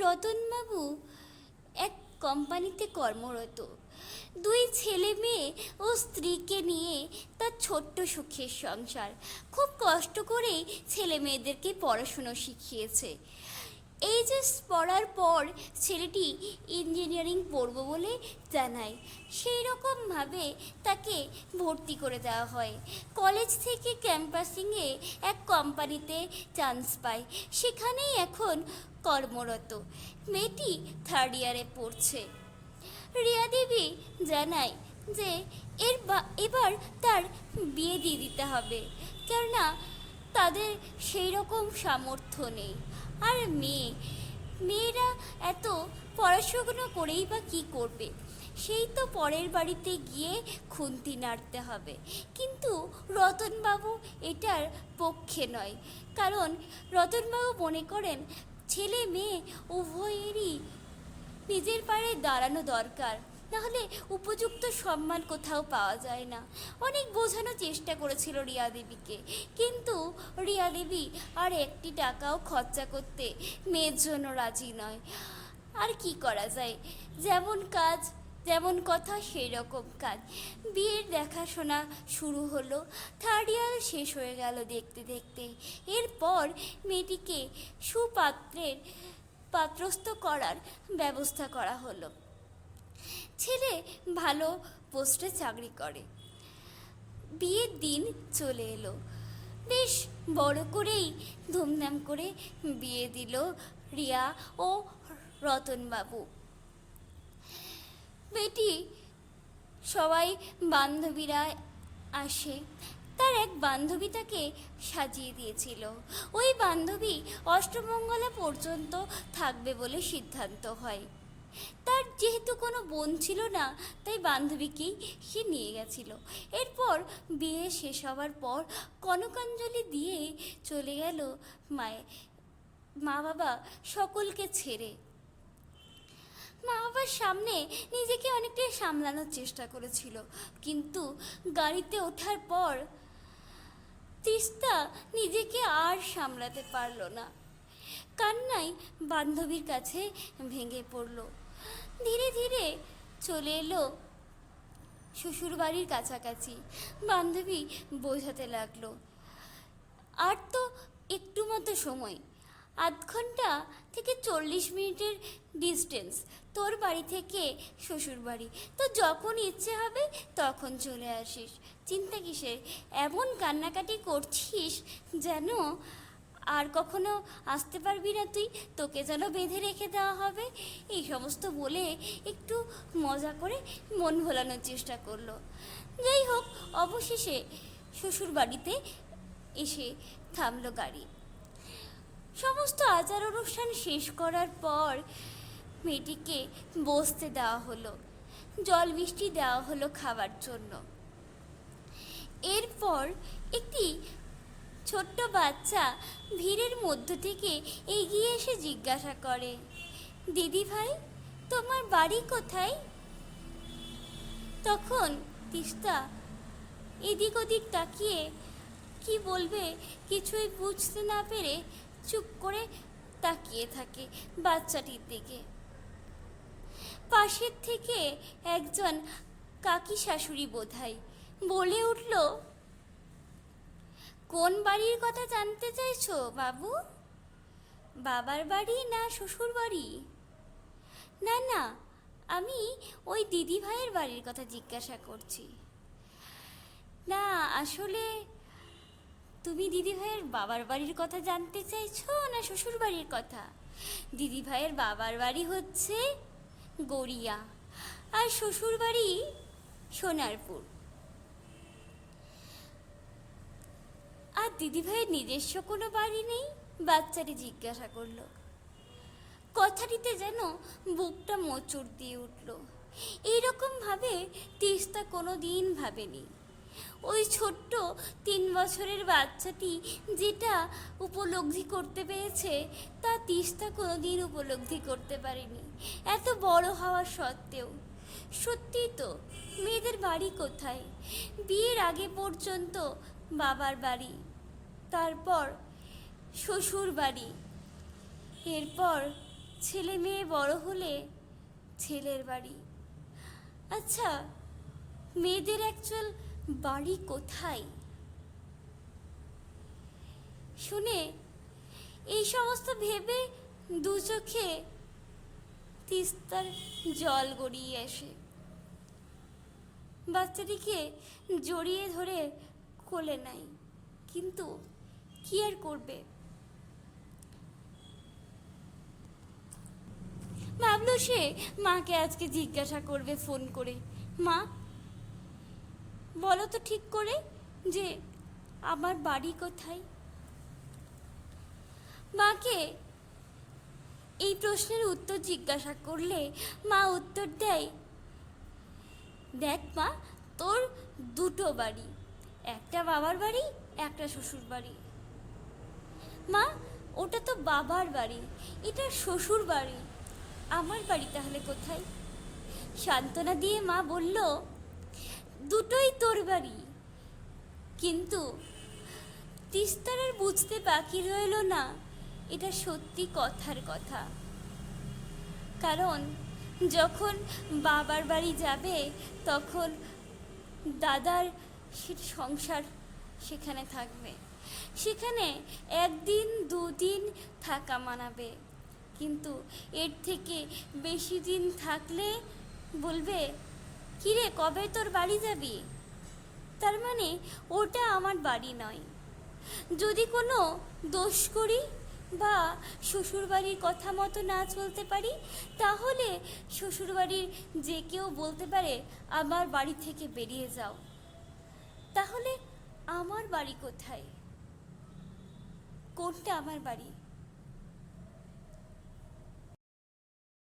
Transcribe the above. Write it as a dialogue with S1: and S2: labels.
S1: রতনবাবু, এক কোম্পানিতে কর্মরত। দুই ছেলে মেয়ে ও স্ত্রীকে নিয়ে তার ছোট্ট সুখের সংসার। খুব কষ্ট করে ছেলে মেয়েদেরকে পড়াশুনো শিখিয়েছে। এইচএস পড়ার পর ছেলেটি ইঞ্জিনিয়ারিং পড়ব বলে জানায়। সেই রকমভাবে তাকে ভর্তি করে দেওয়া হয়। কলেজ থেকে ক্যাম্পাসিংয়ে এক কোম্পানিতে চান্স পায়। সেখানেই এখন কর্মরত। মেয়েটি থার্ড ইয়ারে পড়ছে। রিয়া দেবী জানায় যে, এর এবার তার বিয়ে দিয়ে দিতে হবে। কেননা তাদের সেই রকম সামর্থ্য নেই। আর মেয়ে, মেয়েরা এত পড়াশুনো করেই বা কী করবে? সেই তো পরের বাড়িতে গিয়ে খুন্তি নাড়তে হবে। কিন্তু রতনবাবু এটার পক্ষে নয়। কারণ রতনবাবু মনে করেন, ছেলে মেয়ে উভয়েরই নিজের পায়ে দাঁড়ানো দরকার। নাহলে উপযুক্ত সম্মান কোথাও পাওয়া যায় না। অনেক বোঝানোর চেষ্টা করেছিল রিয়া দেবীকে। কিন্তু রিয়া দেবী আর একটি টাকাও খরচা করতে মেয়ের জন্য রাজি নয়। আর কি করা যায়? যেমন কাজ, যেমন কথা সেই রকম কাজ। বিয়ের দেখাশোনা শুরু হলো থার্ড ইয়ার শেষ হয়ে গেল দেখতে দেখতে। এরপর মেয়েটিকে সুপাত্রের পাত্রস্থ করার ব্যবস্থা করা হলো। ছেলে ভালো পোস্টে চাকরি করে। বিয়ের দিন চলে এলো। বেশ বড় করেই ধুমধাম করে বিয়ে দিল রিয়া ও রতনবাবু। বেটি, সবাই বান্ধবীরা আসে। তার এক বান্ধবী তাকে সাজিয়ে দিয়েছিল। ওই বান্ধবী অষ্টমঙ্গলা পর্যন্ত থাকবে বলে সিদ্ধান্ত হয়। তার যেহেতু কোনো বোন ছিল না, তাই বান্ধবীকেই সে নিয়ে গেছিল। এরপর বিয়ে শেষ হওয়ার পর কনকাঞ্জলি দিয়ে চলে গেল মায়ে মা বাবা সকলকে ছেড়ে। মা বাবার সামনে নিজেকে অনেকটাই সামলানোর চেষ্টা করেছিল, কিন্তু গাড়িতে ওঠার পর তিস্তা নিজেকে আর সামলাতে পারল না। কান্নাই বান্ধবীর কাছে ভেঙে পড়ল। ধীরে ধীরে চলে এলো শ্বশুরবাড়ির কাছাকাছি। বান্ধবী বোঝাতে লাগল, আর তো একটু মতো সময়, আধ ঘণ্টা থেকে চল্লিশ মিনিটের ডিস্টেন্স তোর বাড়ি থেকে শ্বশুর বাড়ি তো যখন ইচ্ছে হবে তখন চলে আসিস। চিন্তা কিসের? এমন কান্নাকাটি করছিস যেন আর কখনো আসতে পারবি না তুই? তোকে যেন বেঁধে রেখে দেওয়া হবে। এই সমস্ত বলে একটু মজা করে মন ভোলানোর চেষ্টা করল। যাই হোক, অবশেষে শ্বশুর বাড়িতে এসে থামলো গাড়ি। সমস্ত আচার অনুষ্ঠান শেষ করার পর মেয়েটিকে বসতে দেওয়া হলো। জল মিষ্টি দেওয়া হলো খাবার জন্য। এরপর একটি ছোট্ট বাচ্চা ভিড়ের মধ্য থেকে এগিয়ে এসে জিজ্ঞাসা করে, দিদি ভাই, তোমার বাড়ি কোথায়? তখন তিস্তা এদিক ওদিক তাকিয়ে কি বলবে কিছুই বুঝতে না পেরে চুপ করে তাকিয়ে থাকে বাচ্চাটির দিকে। পাশের থেকে একজন কাকি শাশুড়ি বোধাই বলে উঠল কোন বাড়ির কথা জানতে চাইছো, বাবু? বাবার বাড়ি না শ্বশুর বাড়ি? না না, আমি ওই দিদি ভাইয়ের বাড়ির কথা জিজ্ঞাসা করছি। না, আসলে তুমি দিদি ভাইয়ের বাবার বাড়ির কথা জানতে চাইছো না শ্বশুর বাড়ির কথা? দিদি ভাইয়ের বাবার বাড়ি হচ্ছে গড়িয়া, আর শ্বশুর বাড়ি সোনারপুর। আর দিদি ভাইয়ের নিজস্ব কোনো বাড়ি নেই? বাচ্চাটি জিজ্ঞাসা করল। কথাটিতে যেন বুকটা মোচড় দিয়ে উঠল। এইরকম ভাবে তিস্তা কোনো দিন ভাবেনি। ওই ছোট্ট তিন বছরের বাচ্চাটি যেটা উপলব্ধি করতে পেরেছে, তা তিস্তা কোনো দিন উপলব্ধি করতে পারেনি। এত বড় হওয়া সত্ত্বেও। সত্যি তো, মেয়েদের বাড়ি কোথায়? বিয়ের আগে পর্যন্ত বাবার বাড়ি। তারপর শ্বশুর বাড়ি এরপর ছেলে মেয়ে বড় হলে ছেলের বাড়ি। আচ্ছা মেয়েদের অ্যাকচুয়াল বাড়ি কোথায়? শুনে এই সমস্ত ভেবে দু চোখে তিস্তার জল গড়িয়ে আসে। বাচ্চাটিকে জড়িয়ে ধরে কোলে নাই কিন্তু কি আর করবে? ভাবলো সে মাকে আজকে জিজ্ঞাসা করবে ফোন করে। মা, বলো তো ঠিক করে যে আমার বাড়ি কোথায়? মাকে এই প্রশ্নের উত্তর জিজ্ঞাসা করলে মা উত্তর দেয়, দেখ মা, তোর দুটো বাড়ি, একটা বাবার বাড়ি, একটা শ্বশুর বাড়ি মা, ওটা তো বাবার বাড়ি। এটা শ্বশুর বাড়ি। আমার বাড়ি তাহলে কোথায়? সান্ত্বনা দিয়ে মা বলল, দুটোই তোর বাড়ি। কিন্তু তিস্তার আর বুঝতে বাকি রইল না। এটা সত্যি কথার কথা। কারণ যখন বাবার বাড়ি যাবে, তখন দাদার সে সংসার সেখানে থাকবে। সেখানে একদিন দুদিন থাকা মানাবে। কিন্তু এর থেকে বেশি দিন থাকলে বলবে, কিরে, কবে তোর বাড়ি যাবি? তার মানে ওটা আমার বাড়ি নয়। যদি কোনো দোষ করি বা শ্বশুরবাড়ির কথা মতো না চলতে পারি, তাহলে শ্বশুরবাড়ির যে কেউ বলতে পারে, আমার বাড়ি থেকে বেরিয়ে যাও। তাহলে আমার বাড়ি কোথায়? কোনটা আমার বাড়ি?